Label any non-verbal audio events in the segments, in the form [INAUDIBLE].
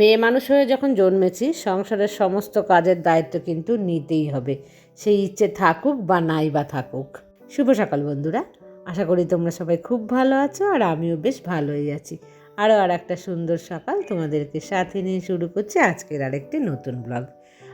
মেয়ে মানুষ হয়ে যখন জন্মেছি, সংসারের সমস্ত কাজের দায়িত্ব কিন্তু নিতেই হবে। সেই ইচ্ছে থাকুক বা নাই বা থাকুক। শুভ সকাল বন্ধুরা। আশা করি তোমরা সবাই খুব ভালো আছো আর আমিও বেশ ভালোই আছি। আরও আর একটা সুন্দর সকাল তোমাদেরকে সাথে নিয়ে শুরু করছি আজকের আরেকটি নতুন ব্লগ।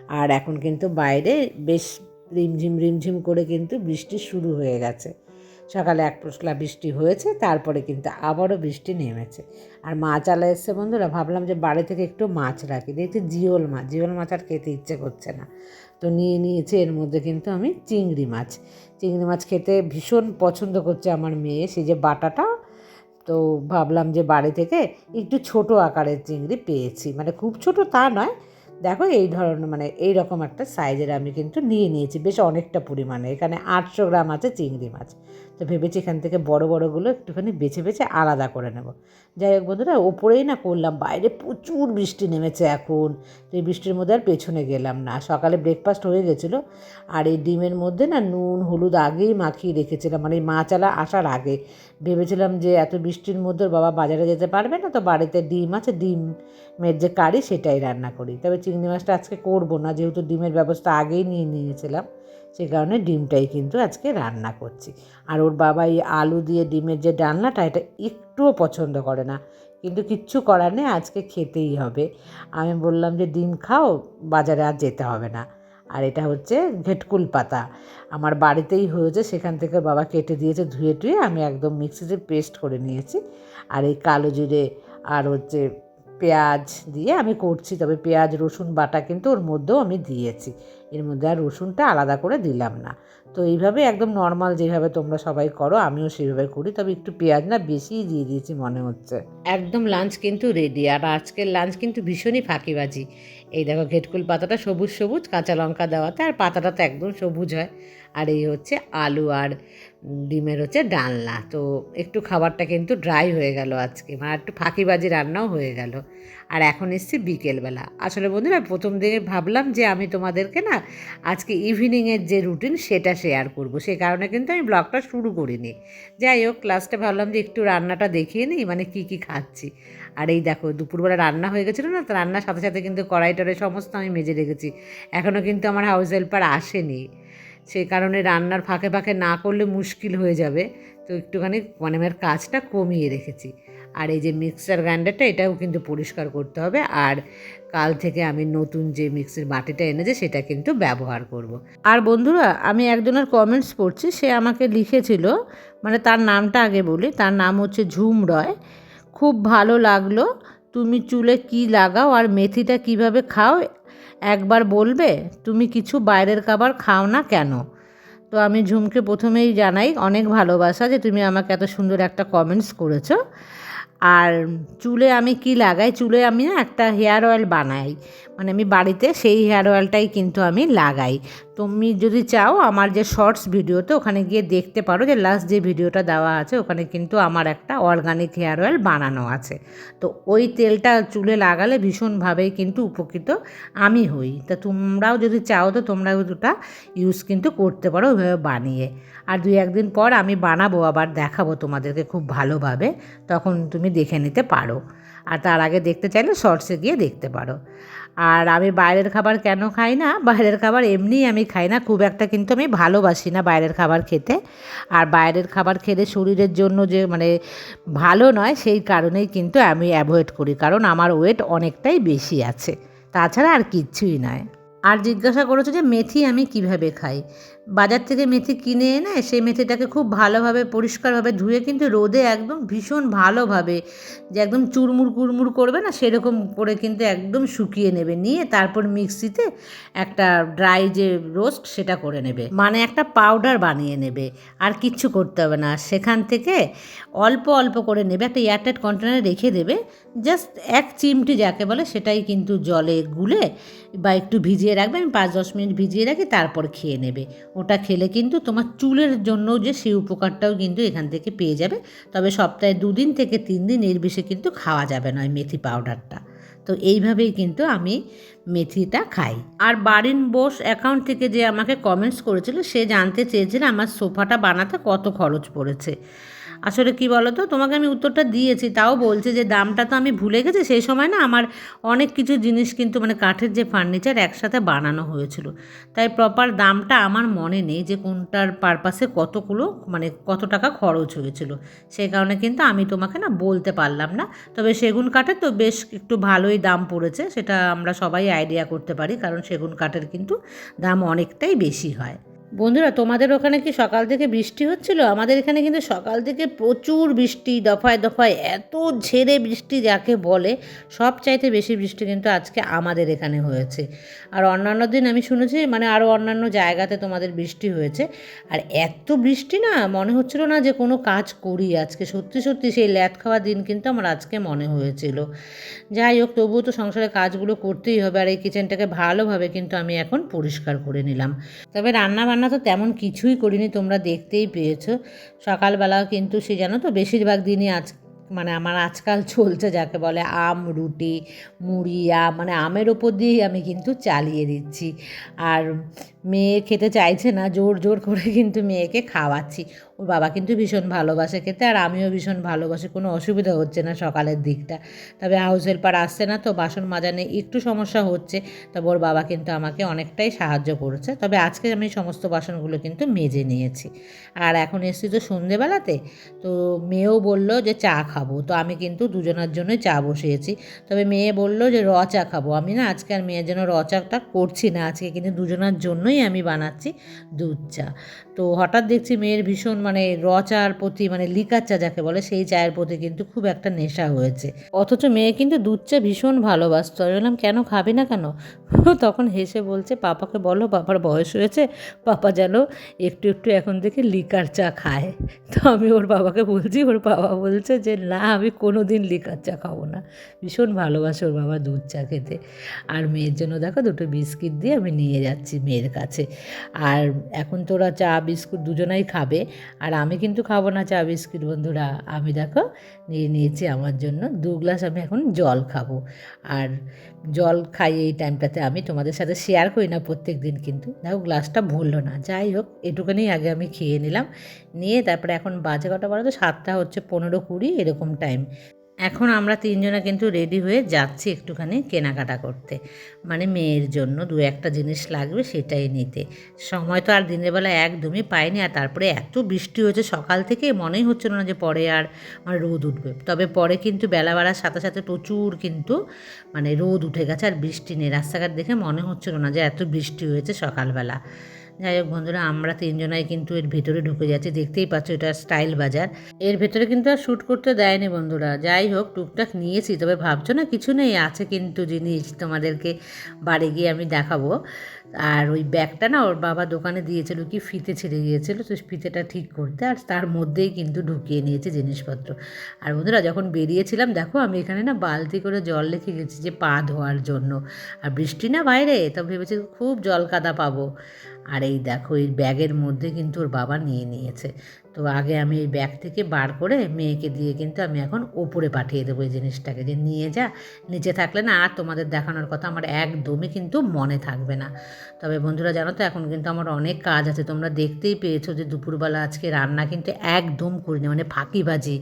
আর এখন কিন্তু বাইরে বেশ রিমঝিম রিমঝিম করে কিন্তু বৃষ্টি শুরু হয়ে গেছে। সকালে এক পশলা বৃষ্টি হয়েছে, তারপরে কিন্তু আবারও বৃষ্টি নেমেছে। আর মাছ আলা এসছে বন্ধুরা, ভাবলাম যে বাড়ি থেকে একটু মাছ রাখি দেখছি জিওল মাছ জিওল মাছ আর খেতে ইচ্ছে করছে না। তো নিয়ে নিয়েছি এর মধ্যে কিন্তু আমি চিংড়ি মাছ। চিংড়ি মাছ খেতে ভীষণ পছন্দ করছে আমার মেয়ে সেই যে বাটাটা, তো ভাবলাম যে বাড়ি থেকে একটু ছোট আকারের চিংড়ি পেয়েছি। মানে খুব ছোট তা নয় দেখো এই ধরনের মানে এই রকম একটা সাইজের আমি কিন্তু নিয়ে নিয়েছি বেশ অনেকটা পরিমাণে। এখানে আটশো গ্রাম আছে চিংড়ি মাছ। তো ভেবেছি এখান থেকে বড় বড়গুলো একটুখানি বেছে বেছে আলাদা করে নেব। যাই হোক বন্ধুরা, ওপরেই না করলাম, বাইরে প্রচুর বৃষ্টি নেমেছে এখন। তো এই বৃষ্টির মধ্যে আর পেছনে গেলাম না। সকালে ব্রেকফাস্ট হয়ে গেছিল আর এই ডিমের মধ্যে না নুন, হলুদ আগেই মাখিয়ে রেখেছিলাম। মানে এই মাছালা আসার আগে। ভেবেছিলাম যে এত বৃষ্টির মধ্যে বাবা বাজারে যেতে পারবে না, তো বাড়িতে ডিম আছে, ডিমের যে কারি সেটাই রান্না করি। তবে চিংড়ি মাছটা আজকে করব না, যেহেতু ডিমের ব্যবস্থা আগেই নিয়ে নিয়েছিলাম, সে কারণে ডিমটাই কিন্তু আজকে রান্না করছি। আর ওর বাবা এই আলু দিয়ে ডিমের যে ডালনাটা, এটা একটুও পছন্দ করে না, কিন্তু কিচ্ছু করার নেই, আজকে খেতেই হবে। আমি বললাম যে, ডিম খাও, বাজারে আর যেতে হবে না। আর এটা হচ্ছে ঘেটকুল পাতা। আমার বাড়িতেই হয়েছে, সেখান থেকে বাবা কেটে দিয়েছে, ধুয়ে টুয়ে আমি একদম মিক্সিতে পেস্ট করে নিয়েছি। আর এই কালো জিরে আর হচ্ছে পেঁয়াজ দিয়ে আমি করছি, তবে পেঁয়াজ, রসুন, বাটা কিন্তু ওর মধ্যেও আমি দিয়েছি। এর মধ্যে আর রসুনটা আলাদা করে দিলাম না। তো এইভাবে একদম নর্মাল যেভাবে তোমরা সবাই করো, আমিও সেইভাবে করি, তবে একটু পেঁয়াজ না বেশিই দিয়ে দিয়েছি মনে হচ্ছে। একদম লাঞ্চ কিন্তু রেডি আর আজকের লাঞ্চ কিন্তু ভীষণই ফাঁকিবাজি। এই দেখো ঘেটকুল পাতাটা সবুজ সবুজ, কাঁচা লঙ্কা দেওয়াতে, আর পাতাটা তো একদম সবুজ হয়। আর এই হচ্ছে আলু, আর ডিমের হচ্ছে ডালনা। তো একটু খাবারটা কিন্তু ড্রাই হয়ে গেল আজকে। মানে একটু ফাঁকিবাজি রান্নাও হয়ে গেল। আর এখন এসছি বিকেলবেলা। আসলে বন্ধুরা, প্রথম দিকে ভাবলাম যে আমি তোমাদেরকে না আজকে ইভিনিংয়ের যে রুটিন সেটা শেয়ার করব। সে কারণে কিন্তু আমি ব্লগটা শুরু করিনি। যাই হোক ক্লাসটা ভাবলাম যে একটু রান্নাটা দেখিয়ে নিই মানে কি কি খাচ্ছি। আর এই দেখো, দুপুরবেলা রান্না হয়ে গেছিল না, তো রান্নার সাথে সাথে কিন্তু কড়াই টড়াই সমস্ত আমি মেজে রেখেছি। এখনও কিন্তু আমার হাউস হেল্পার আসেনি। সেই কারণে রান্নার ফাঁকে ফাঁকে না করলে মুশকিল হয়ে যাবে। তো একটুখানি মানে আমার কাজটা কমিয়ে রেখেছি। আর এই যে মিক্সার গ্রাইন্ডারটা এটাও কিন্তু পরিষ্কার করতে হবে। আর কাল থেকে আমি নতুন যে মিক্সির বাটিটা এনেছে, সেটা কিন্তু ব্যবহার করব। আর বন্ধুরা, আমি একজনের কমেন্টস পড়ছি, সে আমাকে লিখেছিল মানে তার নামটা আগে বলি, তার নাম হচ্ছে ঝুম রয়। খুব ভালো লাগল, তুমি চুলে কি লাগাও আর মেথিটা কীভাবে খাও একবার বলবে, তুমি কিছু বাইরের খাবার খাও না কেন? তো আমি ঝুমকে প্রথমেই জানাই, অনেক ভালোবাসা যে তুমি আমাকে এত সুন্দর একটা কমেন্টস করেছ। আর চুলে আমি কি লাগাই? চুলে আমি না একটা হেয়ার অয়েল বানাই। মানে আমি বাড়িতে সেই হেয়ার অয়েলটাই কিন্তু আমি লাগাই। তুমি যদি চাও আমার যে শর্টস ভিডিওতে ওখানে গিয়ে দেখতে পারো যে লাস্ট যে ভিডিওটা দেওয়া আছে, ওখানে কিন্তু আমার একটা অর্গানিক হেয়ার অয়েল বানানো আছে। তো ওই তেলটা চুলে লাগালে ভীষণভাবেই কিন্তু উপকৃত আমি হই। তা তোমরাও যদি চাও তো তোমরা ওটা ইউজ কিন্তু করতে পারো ওইভাবে বানিয়ে। আর দুই একদিন পর আমি বানাবো, আবার দেখাবো তোমাদেরকে খুব ভালোভাবে, তখন তুমি দেখে নিতে পারো। আর তার আগে দেখতে চাইলে শর্টসে গিয়ে দেখতে পারো। আর আমি বাইরের খাবার কেন খাই না? বাইরের খাবার এমনিই আমি খাই না, খুব একটা কিন্তু আমি ভালোবাসি না বাইরের খাবার খেতে। আর বাইরের খাবার খেলে শরীরের জন্য যে মানে ভালো নয়, সেই কারণেই কিন্তু আমি অ্যাভয়েড করি, কারণ আমার ওয়েট অনেকটাই বেশি আছে। তাছাড়া আর কিচ্ছুই নয়। আর জিজ্ঞাসা করেছ যে মেথি আমি কীভাবে খাই? বাজার থেকে মেথি কিনে এনে সেই মেথিটাকে খুব ভালোভাবে, পরিষ্কারভাবে ধুয়ে কিন্তু রোদে একদম ভীষণ ভালোভাবে যে একদম চুরমুর কুরমুর করবে না, সেরকম করে কিন্তু একদম শুকিয়ে নেবে। নিয়ে তারপর মিক্সিতে একটা ড্রাই যে রোস্ট সেটা করে নেবে। মানে একটা পাউডার বানিয়ে নেবে। আর কিচ্ছু করতে হবে না। সেখান থেকে অল্প অল্প করে নেবে, একটা এয়ারটাইট কন্টেনারে রেখে দেবে। জাস্ট এক চিমটি যাকে বলে সেটাই কিন্তু জলে গুলে বা একটু ভিজিয়ে রাখবে। আমি পাঁচ দশ মিনিট ভিজিয়ে রাখি, তারপর খেয়ে নেবে। ওটা খেলে কিন্তু তোমার চুলের জন্য যে সেই উপকারটাও কিন্তু এখান থেকে পেয়ে যাবে। তবে সপ্তাহে দুদিন থেকে তিন দিন এর বেশি কিন্তু খাওয়া যাবে না ওই মেথি পাউডারটা। তো এইভাবেই কিন্তু আমি মেথিটা খাই। আর বাড়ির বোস অ্যাকাউন্ট থেকে যে আমাকে কমেন্টস করেছিল, সে জানতে চেয়েছিল আমার সোফাটা বানাতে কত খরচ পড়েছে। আসলে কি বলো তো তোমাকে আমি উত্তরটা দিয়েছি, তাও বলছে যে দামটা তো আমি ভুলে গেছি। সেই সময় না আমার অনেক কিছু জিনিস কিন্তু মানে কাঠের যে ফার্নিচার একসাথে বানানো হয়েছিল। তাই প্রপার দামটা আমার মনে নেই যে কোনটার পারপাসে কতগুলো মানে কত টাকা খরচ হয়েছিল। সেই কারণে কিন্তু আমি তোমাকে না বলতে পারলাম না। তবে সেগুন কাঠের তো বেশ একটু ভালোই দাম পড়েছে, সেটা আমরা সবাই আইডিয়া করতে পারি। কারণ সেগুন কাঠের কিন্তু দাম অনেকটাই বেশি হয়। বন্ধুরা, তোমাদের ওখানে কি সকাল থেকে বৃষ্টি হচ্ছিল? আমাদের এখানে কিন্তু সকাল থেকে প্রচুর বৃষ্টি, দফায় দফায়, এত ঝেড়ে বৃষ্টি যাকে বলে, সব চাইতে বেশি বৃষ্টি কিন্তু আজকে আমাদের এখানে হয়েছে। আর অন্যান্য দিন আমি শুনেছি মানে আরও অন্যান্য জায়গাতে তোমাদের বৃষ্টি হয়েছে। আর এত বৃষ্টি না, মনে হচ্ছিল না যে কোনো কাজ করি আজকে। সত্যি সত্যি সেই ল্যাদ খাওয়া দিন কিন্তু আমার আজকে মনে হয়েছিল। যাই হোক, তবুও তো সংসারের কাজগুলো করতেই হবে, আর এই কিচেনটাকে ভালোভাবে কিন্তু আমি এখন পরিষ্কার করে নিলাম। তবে রান্না বান্না তো তেমন কিছুই করিনি, তোমরা দেখতেই পেয়েছ। সকালবেলা কিন্তু সে জানো তো, বেশিরভাগ দিনই আজ মানে আমার আজকাল চলছে যাকে বলে আম, রুটি মুড়িয়া মানে আমের ওপর দিয়েই আমি কিন্তু চালিয়ে দিচ্ছি। আর মেয়ে খেতে চাইছে না, জোর জোর করে কিন্তু মেয়েকে খাওয়াচ্ছি। ওর বাবা কিন্তু ভীষণ ভালোবাসে খেতে, আর আমিও ভীষণ ভালোবাসি, কোনো অসুবিধা হচ্ছে না সকালের দিকটা। তবে হাউস হেল্পার আসছে না তো, বাসন মাজানে একটু সমস্যা হচ্ছে, তবে ওর বাবা কিন্তু আমাকে অনেকটাই সাহায্য করেছে। তবে আজকে আমি সমস্ত বাসনগুলো কিন্তু মেজে নিয়েছি। আর এখন এসেছি তো সন্ধেবেলাতে, তো মেয়েও বলল যে চা খাব, তো আমি কিন্তু দুজনের জন্যই চা বসিয়েছি। তবে মেয়ে বলল যে র চা খাব, আমি না আজকে আর মেয়ের জন্য র চাটা করছি না, আজকে কিন্তু দুজনের জন্যই আমি বানাচ্ছি দুধ চা। তো হঠাৎ দেখছি মেয়ের ভীষণ মানে র চার প্রতি মানে লিকার চা যাকে বলে, সেই চায়ের প্রতি কিন্তু খুব একটা নেশা হয়েছে। অথচ মেয়ে কিন্তু দুধ চা ভীষণ ভালোবাসতো। আমি বললাম, কেন খাবি না কেন? [LAUGHS] তখন হেসে বলছে, পাপাকে বলো, পাপার বয়স হয়েছে, পাপা যেন একটু একটু এখন থেকে লিকার চা খায়। [LAUGHS] তো আমি ওর বাবাকে বলছি, ওর বাবা বলছে যে, না, আমি কোনো দিন লিকার চা খাব না। ভীষণ ভালোবাসে ওর বাবা দুধ চা খেতে। আর মেয়ের জন্য দেখো, দুটো বিস্কিট দিয়ে আমি নিয়ে যাচ্ছি মেয়ের কাছে। আর এখন তোরা চা, বিস্কুট দুজনাই খাবে। আর আমি কিন্তু খাব না চা বিস্কিট, বন্ধুরা। আমি দেখো, নিয়ে নিয়েছি আমার জন্য দু গ্লাস আমি এখন জল খাব। আর জল খাই এই টাইমটাতে আমি তোমাদের সাথে শেয়ার করি না প্রত্যেক দিন কিন্তু। দেখো, গ্লাসটা ভুললো না। যাই হোক, এটুকুনি আগে আমি খেয়ে নিলাম। নিয়ে তারপরে এখন বাজে কটা? বারো তো, সাতটা হচ্ছে পনেরো কুড়ি, এরকম টাইম এখন আমরা তিনজনে কিন্তু রেডি হয়ে যাচ্ছি একটুখানি কেনাকাটা করতে। মানে মেয়ের জন্য দু একটা জিনিস লাগবে সেটাই নিতে। সময় তো আর দিনের বেলা একদমই পাইনি আর তারপরে এত বৃষ্টি হয়েছে সকাল থেকে মনেই হচ্ছিল না যে পরে আর মানে রোদ উঠবে। তবে পরে কিন্তু বেলা বাড়ার সাথে সাথে প্রচুর কিন্তু মানে রোদ উঠে গেছে আর বৃষ্টি নেই। রাস্তাঘাট দেখে মনে হচ্ছিল না যে এত বৃষ্টি হয়েছে সকালবেলা। যাই হোক বন্ধুরা, আমরা তিনজনাই কিন্তু এর ভেতরে ঢুকে যাচ্ছি। দেখতেই পাচ্ছ এটা স্টাইল বাজার। এর ভেতরে কিন্তু আর শ্যুট করতে দেয়নি বন্ধুরা। যাই হোক, টুকটাক নিয়েছি, তবে ভাবছ না কিছু নেই? আছে কিন্তু জিনিস তোমাদেরকে বাড়ি গিয়ে আমি দেখাবো। আর ওই ব্যাগটা না ওর বাবা দোকানে দিয়েছিল কি, ফিতে ছিঁড়ে গিয়েছিল, তো ফিতেটা ঠিক করতে আর তার মধ্যেই কিন্তু ঢুকিয়ে নিয়েছে জিনিসপত্র। আর বন্ধুরা, যখন বেরিয়েছিলাম, দেখো আমি এখানে না বালতি করে জল রেখে গেছি যে পা ধোয়ার জন্য। আর বৃষ্টি না বাইরে, তো ভেবেছি খুব জল কাদা পাবো। আর এই দেখো, এই ব্যাগের মধ্যে কিন্তু ওর বাবা নিয়ে নিয়েছে। তো আগে আমি এই ব্যাগ থেকে বার করে মেয়েকে দিয়ে কিন্তু আমি এখন ওপরে পাঠিয়ে দেবো এই জিনিসটাকে যে নিয়ে যা, নিচে থাকলে না আর তোমাদের দেখানোর কথা আমার একদমই কিন্তু মনে থাকবে না। তবে বন্ধুরা জানো তো, এখন কিন্তু আমার অনেক কাজ আছে। তোমরা দেখতেই পেয়েছ যে দুপুরবেলা আজকে রান্না কিন্তু একদম করিনি মানে ফাঁকিবাজি।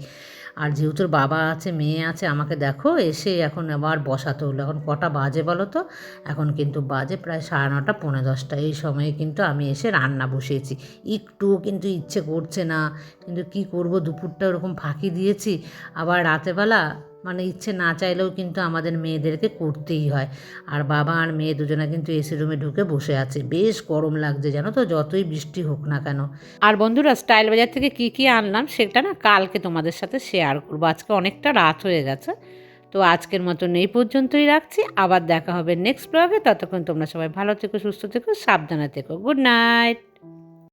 আর যেহেতু বাবা আছে, মেয়ে আছে, আমাকে দেখো, এসে এখন আবার বসাতে হলো। এখন কটা বাজে বলো তো? এখন কিন্তু বাজে প্রায় সাড়ে নটা, পৌনে দশটা। এই সময়ে কিন্তু আমি এসে রান্না বসিয়েছি। একটুও কিন্তু ইচ্ছে করছে না। কিন্তু কি করব? দুপুরটা ওরকম ফাঁকি দিয়েছি। আবার রাতেবেলা মানে ইচ্ছে না চাইলেও কিন্তু আমাদের মেয়েদেরকে করতেই হয়। আর বাবা আর মেয়ে দুজনে কিন্তু এসি রুমে ঢুকে বসে আছে। বেশ গরম লাগছে জানো তো, যতই বৃষ্টি হোক না কেন। আর বন্ধুরা, স্টাইল বাজার থেকে কি কি আনলাম সেটা না কালকে তোমাদের সাথে শেয়ার করব। আজকে অনেকটা রাত হয়ে গেছে। তো আজকের মতন এই পর্যন্তই রাখছি। আবার দেখা হবে নেক্সট ব্লগে ততক্ষণ তোমরা সবাই ভালো থেকো, সুস্থ থেকো, সাবধানে থেকো। Good night